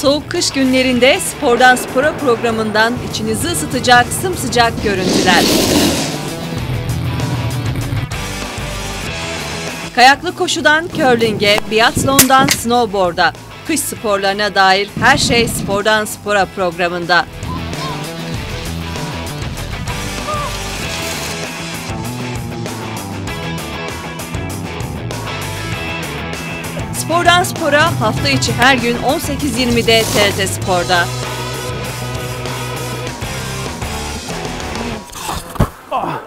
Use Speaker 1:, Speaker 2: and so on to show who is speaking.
Speaker 1: Soğuk kış günlerinde Spordan Spora programından içinizi ısıtacak sımsıcak görüntüler. Kayaklı koşudan curling'e, biatlondan snowboard'a, kış sporlarına dair her şey Spordan Spora programında. Spordan spora hafta içi her gün 18.20'de TRT Spor'da. Oh.